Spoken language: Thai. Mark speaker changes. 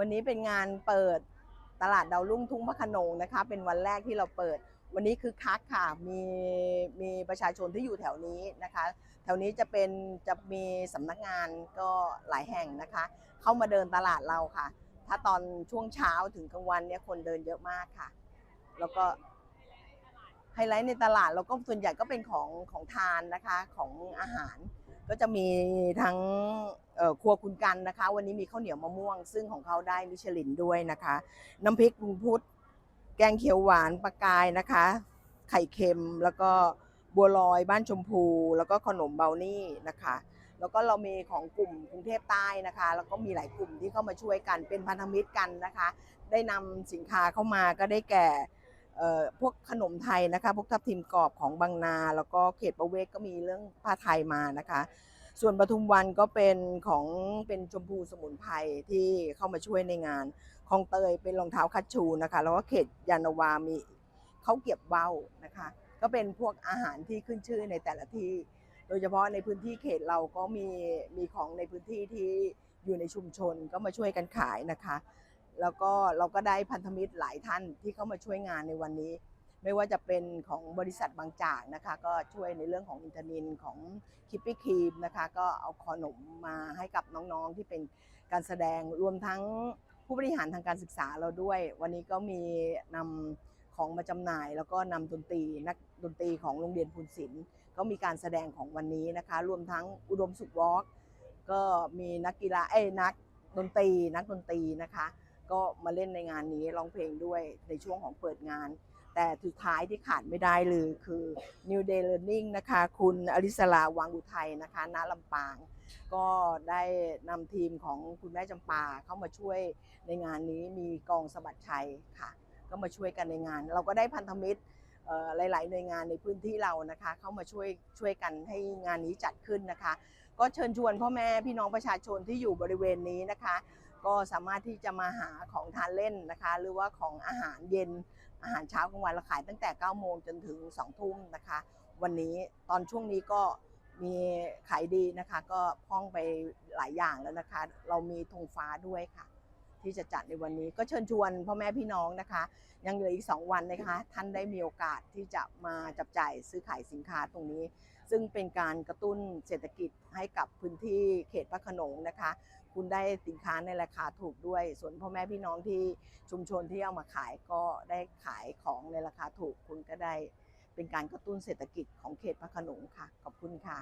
Speaker 1: วันนี้เป็นงานเปิดตลาดดาวรุ่งทุ่งพระขนงนะคะ เป็นวันแรกที่เราเปิด วันนี้คือคักค่ะ มีมีประชาชนที่อยู่แถวนี้นะคะ แถวนี้จะเป็นจะมีสำนักงานก็หลายแห่งนะคะ เข้ามาเดินตลาดเราค่ะ ถ้าตอนช่วงเช้าถึงกลางวันเนี่ยคนเดินเยอะมากค่ะ แล้วก็ไฮไลท์ในตลาดเราก็ส่วนใหญ่ก็เป็นของของทานนะคะของอาหาร ก็จะมีทั้งครัวคุณกันนะคะ วันนี้มีข้าวเหนียวมะม่วง ซึ่งของเขาได้มิชลินด้วยนะคะ น้ำพริกลุงพุทธแกงเขียวหวานปลากายนะคะ ไข่เค็มแล้วก็บัวลอยบ้านชมพู แล้วก็ขนมเบลนี่นะคะ แล้วก็เรามีของกลุ่มกรุงเทพใต้นะคะ แล้วก็มีหลายกลุ่มที่เข้ามาช่วยกันเป็นพันธมิตรกันนะคะ ได้นำสินค้าเข้ามาก็ได้แก่ พวกขนมไทยนะคะ พวกทับทิมกรอบของบางนา แล้วก็เขตประเวศก็มีเรื่องผ้าไทยมานะคะ ส่วนปทุมวันก็เป็นของเป็นชมพูสมุนไพรที่เข้ามาช่วยในงานคลองเตยเป็นรองเท้าคัชชูนะคะ แล้วก็เขตยานวามีเขาเก็บเบ้านะคะ ก็เป็นพวกอาหารที่ขึ้นชื่อในแต่ละที่ โดยเฉพาะในพื้นที่เขตเราก็มีมีของในพื้นที่ที่อยู่ในชุมชนก็มาช่วยกันขายนะคะ แล้วก็เราก็ได้พันธมิตรหลายท่านที่เข้ามาช่วยงานในวันนี้ ไม่ว่าจะเป็นของบริษัทบางจากนะคะ ก็ช่วยในเรื่องของอินทนินของคิปปี้ครีมนะคะ ก็เอาขนมมาให้กับน้องๆที่เป็นการแสดงรวมทั้งผู้บริหารทางการศึกษาเราด้วย วันนี้ก็มีนำของมาจำหน่าย แล้วก็นำดนตรีนักดนตรีของโรงเรียนพูนศิลป์ก็มีการแสดงของวันนี้นะคะ รวมทั้งอุดมสุขวอล์กก็มีนักกีฬาเอ้นักดนตรีนักดนตรีนะคะ ก็มาเล่นในงานนี้ร้องเพลงด้วยในช่วงของเปิดงาน แต่สุดท้ายที่ขาดไม่ได้เลยคือ New Day Learning นะคะ คุณอริสลาวังอุทัยนะคะณลำปาง ก็ได้นำทีมของคุณแม่จำปาเข้ามาช่วยในงานนี้มีกองสบัดชัยค่ะ ก็มาช่วยกันในงาน เราก็ได้พันธมิตรหลาย ๆ หน่วยงานในพื้นที่เรานะคะ เข้ามาช่วยช่วยกันให้งานนี้จัดขึ้นนะคะ ก็เชิญชวนพ่อแม่พี่น้องประชาชนที่อยู่บริเวณนี้นะคะ ก็สามารถที่จะมาหาของทานเล่นนะคะ หรือว่าของอาหารเย็นอาหารเช้ากลางวันเราขายตั้งแต่ 9 โมงจนถึง 2 ทุ่มนะคะ วันนี้ตอนช่วงนี้ก็มีขายดีนะคะ ก็พร่องไปหลายอย่างแล้วนะคะ เรามีธงฟ้าด้วยค่ะ ที่จะจัดในวันนี้ก็เชิญชวนพ่อแม่พี่น้องนะคะ ยังเหลืออีก 2 วันนะคะ ท่านได้มีโอกาสที่จะมาจับจ่ายซื้อขายสินค้าตรงนี้ ซึ่งเป็นการกระตุ้นเศรษฐกิจให้กับพื้นที่เขตพระโขนงนะคะ คุณได้สินค้าในราคาถูกด้วย ส่วนพ่อแม่พี่น้องที่ชุมชนที่เอามาขายก็ได้ขายของในราคาถูกคุณก็ได้เป็นการกระตุ้นเศรษฐกิจของเขตพระโขนงค่ะ ขอบคุณค่ะ